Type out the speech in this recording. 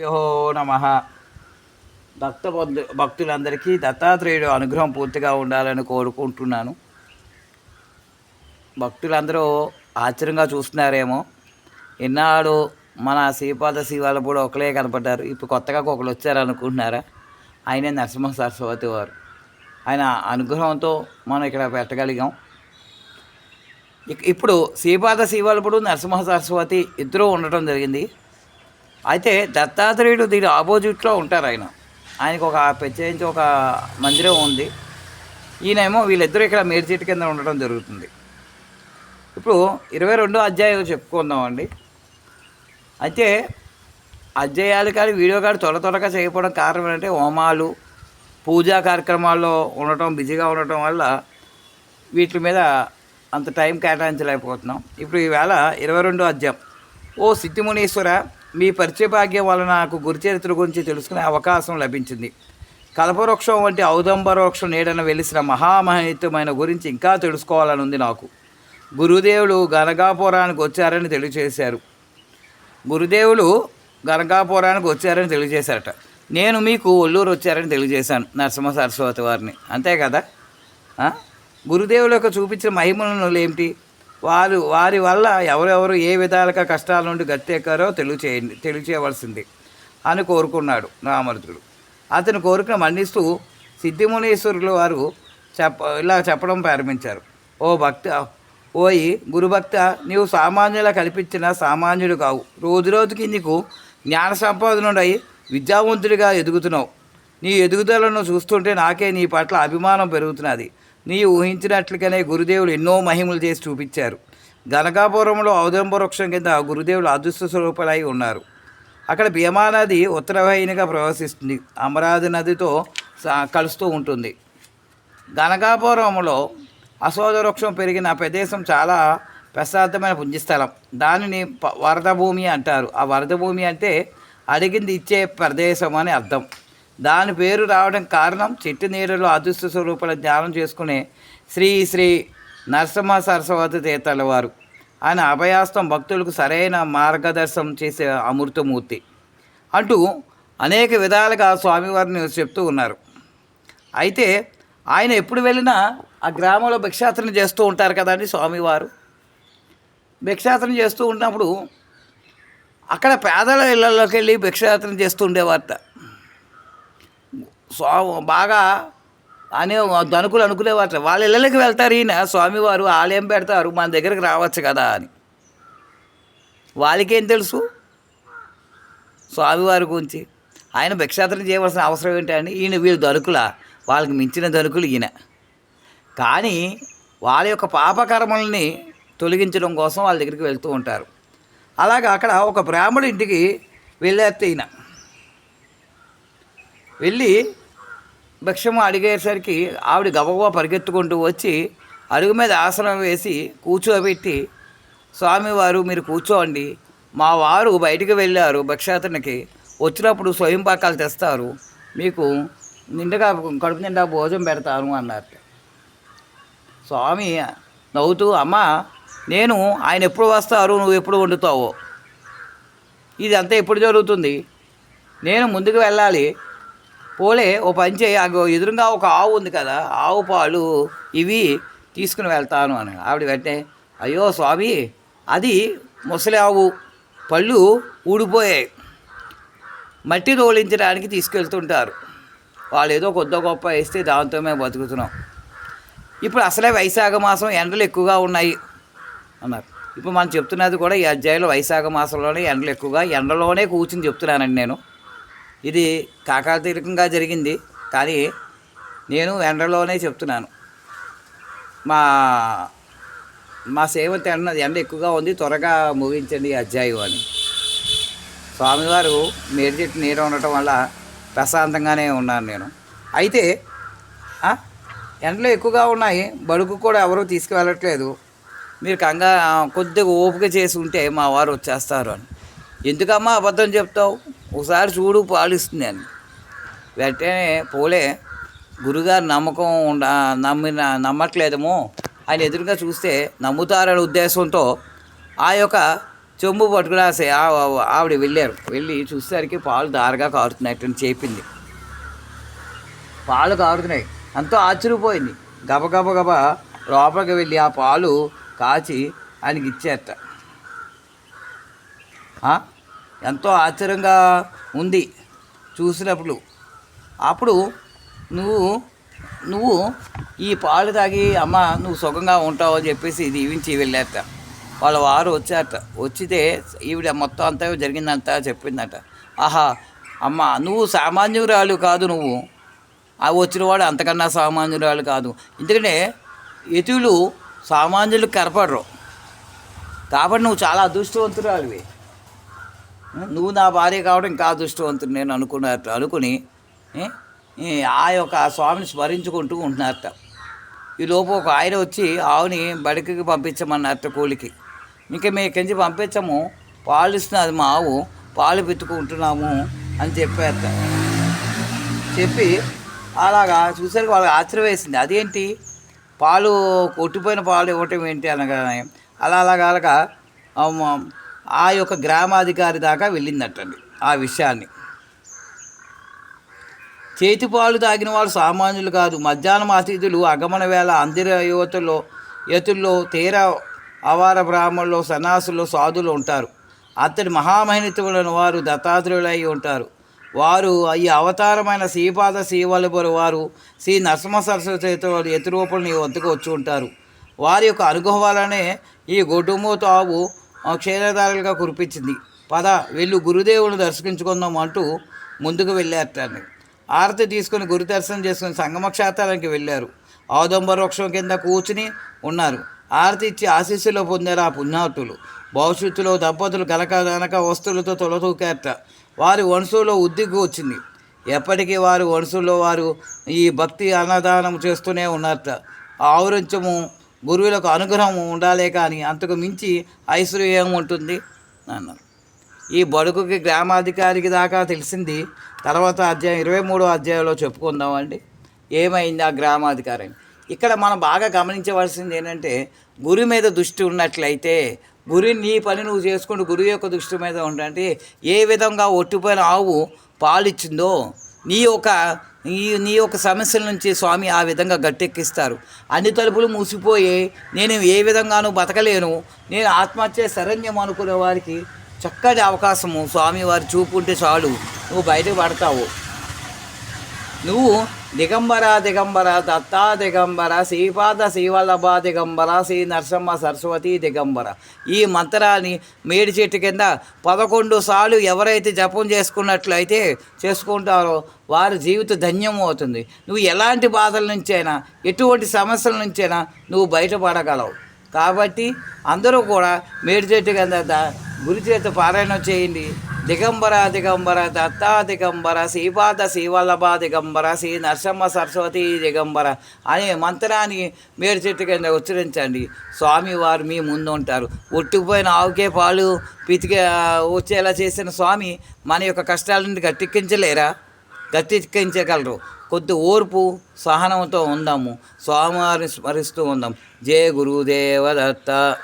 యో నమ. భక్త బంధు భక్తులందరికీ దత్తాత్రేయుడు అనుగ్రహం పూర్తిగా ఉండాలని కోరుకుంటున్నాను. భక్తులందరూ ఆశ్చర్యంగా చూస్తున్నారేమో. ఇన్నాడు మన శ్రీపాద శివాలు కూడా ఒకలే కనపడ్డారు. ఇప్పుడు కొత్తగా ఒకరు వచ్చారు అనుకుంటున్నారా ఆయనే నరసింహ సరస్వతి వారు. ఆయన అనుగ్రహంతో మనం ఇక్కడ పెట్టగలిగాం. ఇప్పుడు శ్రీపాద శివాలపుడు నరసింహ సరస్వతి ఇద్దరూ ఉండటం జరిగింది. అయితే దత్తాత్రేయుడు దీని ఆపోజిట్లో ఉంటారు ఆయన. ఆయనకు ఒక ప్రత్యేకించి ఒక మందిరం ఉంది. ఈయనేమో వీళ్ళిద్దరూ ఇక్కడ మేడ్చెట్టు కింద ఉండడం జరుగుతుంది. ఇప్పుడు ఇరవై రెండో అధ్యాయం చెప్పుకుందామండి. అయితే అధ్యాయాలు కానీ వీడియో కానీ త్వర త్వరగా చేయకపోవడం కారణం ఏంటంటే హోమాలు పూజా కార్యక్రమాల్లో ఉండటం బిజీగా ఉండటం వల్ల వీటి మీద అంత టైం కేటాయించలేకపోతున్నాం. ఇప్పుడు ఈవేళ ఇరవై రెండో అధ్యాయం. ఓ సిద్ధిమునీశ్వర మీ పరిచయ భాగ్యం వల్ల నాకు గురుచరిత్ర గురించి తెలుసుకునే అవకాశం లభించింది. కల్పవృక్షం వంటి ఔదంబరవృక్షం నీడన వెలిసిన మహామహితమైన గురించి ఇంకా తెలుసుకోవాలని ఉంది నాకు. గురుదేవులు గనగాపురానికి వచ్చారని తెలియజేశారు గురుదేవులు గనగాపురానికి వచ్చారని తెలియజేశారట నేను మీకు ఒల్లూరు వచ్చారని తెలియజేశాను నరసింహ సరస్వతి వారిని. అంతే కదా? ఆ? గురుదేవులు యొక్క చూపించిన మహిమలను ఏమిటి? వారు వారి వల్ల ఎవరెవరు ఏ విధాలుగా కష్టాల నుండి గట్టెక్కారో తెలియచేయండి తెలియచేయవలసింది అని కోరుకున్నాడు రామరుద్రుడు. అతని కోరికను మన్నిస్తూ సిద్ధిమునీశ్వరులు వారు చెప్ప ఇలా చెప్పడం ప్రారంభించారు. ఓ భక్త ఓయి గురుభక్త నీవు సామాన్యులా కల్పించిన సామాన్యుడు కావు. రోజు రోజుకి నీకు జ్ఞాన సంపాదనుడై విద్యావంతుడిగా ఎదుగుతున్నావు. నీ ఎదుగుదలను చూస్తుంటే నాకే నీ పట్ల అభిమానం పెరుగుతున్నది. నీ ఊహించినట్లుగానే గురుదేవులు ఎన్నో మహిమలు చేసి చూపించారు. గనకాపురంలో ఔదంబ వృక్షం కింద గురుదేవులు అదృష్ట స్వరూపులై ఉన్నారు. అక్కడ భీమా నది ఉత్తరవాహినిగా ప్రవహిస్తుంది. అమరావతి నదితో స- కలుస్తూ ఉంటుంది. గనకాపురంలో అశోధ వృక్షం పెరిగిన ప్రదేశం చాలా ప్రశాంతమైన పుణ్యస్థలం. దానిని ప- వరద భూమి అంటారు. ఆ వరద భూమి అంటే అడిగింది ఇచ్చే ప్రదేశం అని అర్థం. దాని పేరు రావడం కారణం చెట్టు నీడలో అదృష్ట స్వరూపాల ధ్యానం చేసుకునే శ్రీ శ్రీ నరసింహ సరస్వతి తీర్థాల వారు. ఆయన అభయాస్తం భక్తులకు సరైన మార్గదర్శనం చేసే అమృతమూర్తి. అంటూ అనేక విధాలుగా స్వామివారిని చెప్తూ ఉన్నారు. అయితే ఆయన ఎప్పుడు వెళ్ళినా ఆ గ్రామంలో భిక్షాటన చేస్తూ ఉంటారు కదండి స్వామివారు. భిక్షాటన చేస్తూ ఉన్నప్పుడు అక్కడ పేదల ఇళ్ళలోకి వెళ్ళి భిక్షాటన చేస్తూ ఉండేవారట. స్వామి బాగా అనే ధనుకులు అనుకునేవాళ్ళు వాళ్ళ ఇళ్ళకి వెళ్తారు ఈయన. స్వామివారు ఆలయం పెడతారు. మన దగ్గరికి రావచ్చు కదా అని. వాళ్ళకేం తెలుసు? స్వామివారి గురించి. ఆయన భిక్షాటన చేయవలసిన అవసరం ఏంటండి ఈయన వీళ్ళు ధనుకుల. వాళ్ళకి మించిన ధనుకులు ఈయన. కానీ వాళ్ళ యొక్క పాపకర్మల్ని తొలగించడం కోసం వాళ్ళ దగ్గరికి వెళ్తూ ఉంటారు. అలాగా అక్కడ ఒక బ్రాహ్మడు ఇంటికి వెళ్ళేస్తే ఈయన. వెళ్ళి భిక్షము అడిగేసరికి ఆవిడ గబగబా పరిగెత్తుకుంటూ వచ్చి అడుగు మీద ఆసనం వేసి కూర్చోబెట్టి స్వామివారు మీరు కూర్చోండి. మా వారు బయటికి వెళ్ళారు భిక్షాటనకి వచ్చినప్పుడు స్వయం పాకాలు తెస్తారు. మీకు నిండుగా కడుపు నిండా భోజనం పెడతాను అన్నారు. స్వామి నవ్వుతూ అమ్మ నేను ఆయన ఎప్పుడు వస్తారు? నువ్వు ఎప్పుడు వండుతావో? ఇది అంతా ఎప్పుడు జరుగుతుంది? నేను ముందుకు వెళ్ళాలి. పోలే ఓ పని చేయి అగో ఎదురుగా ఒక ఆవు ఉంది కదా ఆవు పాలు ఇవి తీసుకుని వెళ్తాను అని ఆవిడ వెంటనే అయ్యో స్వామి అది ముసలి ఆవు పళ్ళు ఊడిపోయాయి. మట్టి తోలించడానికి తీసుకెళ్తుంటారు. వాళ్ళు ఏదో కొద్ది గొప్ప వేస్తే దాంతో మేము బతుకుతున్నాం. ఇప్పుడు అసలే వైశాఖ మాసం ఎండలు ఎక్కువగా ఉన్నాయి అన్నారు. ఇప్పుడు మనం చెప్తున్నది కూడా ఈ అధ్యాయంలో వైశాఖ మాసంలోనే ఎండలు ఎక్కువగా ఎండలోనే కూర్చుని చెప్తున్నానండి నేను. ఇది కాకాతీరికంగా జరిగింది. కానీ నేను ఎండలోనే చెప్తున్నాను. మా మా సేవంతి ఎండ ఎండ ఎక్కువగా ఉంది. త్వరగా ముగించండి అధ్యాయం అని. స్వామివారు మేడి చెట్టు నీరు ఉండటం వల్ల ప్రశాంతంగానే ఉన్నాను నేను. అయితే ఎండలు ఎక్కువగా ఉన్నాయి. బడుకు కూడా ఎవరూ తీసుకువెళ్ళట్లేదు. మీరు కంగా కొద్దిగా ఓపిక చేసి ఉంటే మా వారు వచ్చేస్తారు అని. ఎందుకమ్మా అబద్ధం చెప్తావు? ఒకసారి చూడు పాలిస్తుంది అని. వెంటనే పోలే గురుగారు నమ్మకం ఉండ నమ్మిన నమ్మట్లేదేమో ఆయన ఎదురుగా చూస్తే నమ్ముతారనే ఉద్దేశంతో ఆ యొక్క చెంబు పట్టుకురాసే ఆవిడ వెళ్ళారు. వెళ్ళి చూసేసరికి పాలు దారగా కారుతున్నట్టు చెప్పింది పాలు కారుతున్నాయి. ఎంతో ఆశ్చర్యపోయింది. గబగబ గబ లోపలికి వెళ్ళి ఆ పాలు కాచి ఆయనకి ఇచ్చేట. ఎంతో ఆశ్చర్యంగా ఉంది చూసినప్పుడు. అప్పుడు నువ్వు నువ్వు ఈ పాలు తాగి అమ్మ నువ్వు సుఖంగా ఉంటావు అని చెప్పేసి దీవించి వెళ్ళారట వాళ్ళ వారు వచ్చారట వచ్చితే ఈవిడ మొత్తం అంతా జరిగిందంతా చెప్పిందట. ఆహా అమ్మ నువ్వు సామాన్యురాలు కాదు నువ్వు. ఆ వచ్చినవాడు అంతకన్నా సామాన్యురాలు కాదు. ఎందుకంటే యతులు సామాన్యులు కనపడరు. కాబట్టి నువ్వు చాలా అదృష్టవంతురాలివి. నువ్వు నా భార్య కావడం ఇంకా అదృష్టవంతుడు నేను అనుకున్నట్టు అనుకుని ఆ యొక్క స్వామిని స్మరించుకుంటూ ఉంటున్నారట. ఈ లోపు ఒక ఆయన వచ్చి ఆవుని బడికి పంపించమన్నట్ట కూలికి. ఇంకా మేము పంపించము పాలు ఇస్తున్నది మా ఆవు పాలు పెట్టుకుంటున్నాము అని చెప్పారట. చెప్పి అలాగా చూసరికి వాళ్ళకి ఆశ్చర్యం వేసింది. అదేంటి? పాలు కొట్టిపోయిన పాలు ఇవ్వటం ఏంటి? అనగానే అలా అలాగా అలాగా ఆ యొక్క గ్రామాధికారి దాకా వెళ్ళిందటండి ఆ విషయాన్ని. చేతిపాలు తాగిన వాళ్ళు సామాన్యులు కాదు. మధ్యాహ్నం అతిథులు అగమన వేళ అందిర యువతలో యతుల్లో తీర అవార బ్రాహ్మణులు సన్యాసులు సాధులు ఉంటారు. అతడి మహామహినితులైన వారు దత్తాత్రేయులై ఉంటారు. వారు ఈ అవతారమైన శ్రీపాద శ్రీవల్లభుల వారు శ్రీ నరసింహ సరస్వతి ఎతురూపలు నీ వద్దకు వచ్చి ఉంటారు. వారి యొక్క అనుభవాలనే ఈ గొడ్డుమూత తావు క్షీరదారులుగా కురిపించింది. పద వెళ్ళు గురుదేవుని దర్శించుకుందాం అంటూ ముందుకు వెళ్ళారటండి ఆరతి తీసుకుని గురు దర్శనం చేసుకుని సంగమక్షేత్రానికి వెళ్ళారు. ఆదంబర వృక్షం కింద కూర్చుని ఉన్నారు. ఆరతి ఇచ్చి ఆశీస్సులో పొందారు ఆ పుణ్యాతులు భవిష్యత్తులో దంపతులు గనక గనక వస్తువులతో తొలతూకారట. వారి వంశంలో ఉద్దిగ్గు వచ్చింది. ఎప్పటికీ వారి వంశంలో వారు ఈ భక్తి అన్నదానం చేస్తూనే ఉన్నారట. ఆవరించము గురువులకు అనుగ్రహం ఉండాలే కానీ అంతకు మించి ఐశ్వర్యం ఉంటుంది అన్నారు ఈ బడుకుకి గ్రామాధికారికి దాకా తెలిసింది తర్వాత అధ్యాయం ఇరవై మూడో అధ్యాయంలో చెప్పుకుందామండి. ఏమైంది ఆ గ్రామాధికారి? ఇక్కడ మనం బాగా గమనించవలసింది ఏంటంటే గురి మీద దృష్టి ఉన్నట్లయితే గురి నీ పని నువ్వు చేసుకుంటూ గురువు యొక్క దృష్టి మీద ఉంటే ఏ విధంగా ఒట్టిపోయిన ఆవు పాలిచ్చిందో నీ యొక్క నీ నీ యొక్క సమస్యల నుంచి స్వామి ఆ విధంగా గట్టెక్కిస్తారు. అన్ని తలుపులు మూసిపోయి నేను ఏ విధంగానూ బతకలేను. నేను ఆత్మహత్య శరణ్యం అనుకునే వారికి చక్కటి అవకాశము. స్వామి వారు చూపు ఉంటే చాలు. నువ్వు బయటకు పడతావు. నువ్వు దిగంబర దిగంబర దత్తా దిగంబర శ్రీపాద శ్రీవల్లభ దిగంబర శ్రీ నరసింహ సరస్వతి దిగంబర. ఈ మంత్రాన్ని మేడి చెట్టు కింద పదకొండు సార్లు ఎవరైతే జపం చేసుకున్నట్లయితే చేసుకుంటారో వారి జీవిత ధన్యం అవుతుంది. నువ్వు ఎలాంటి బాధల నుంచైనా ఎటువంటి సమస్యల నుంచైనా నువ్వు బయటపడగలవు. కాబట్టి అందరూ కూడా మేడి చెట్టు కింద గురి చేత పారాయణం చేయండి. దిగంబర దిగంబర దత్తా దిగంబర శ్రీపాద శ్రీవల్లభ దిగంబర శ్రీ నరసింహ సరస్వతి దిగంబర అనే మంత్రాన్ని మీరు చెట్టు కింద ఉచ్చరించండి. స్వామివారు మీ ముందు ఉంటారు. ఒట్టుకుపోయిన ఆవుకే పాలు పితికి వచ్చేలా చేసిన స్వామి మన యొక్క కష్టాలను గట్టెక్కించలేరా? గట్టెక్కించగలరు. కొద్ది ఓర్పు సహనంతో ఉందాము. స్వామివారిని స్మరిస్తూ ఉందాం. జయ గురుదేవ దత్త.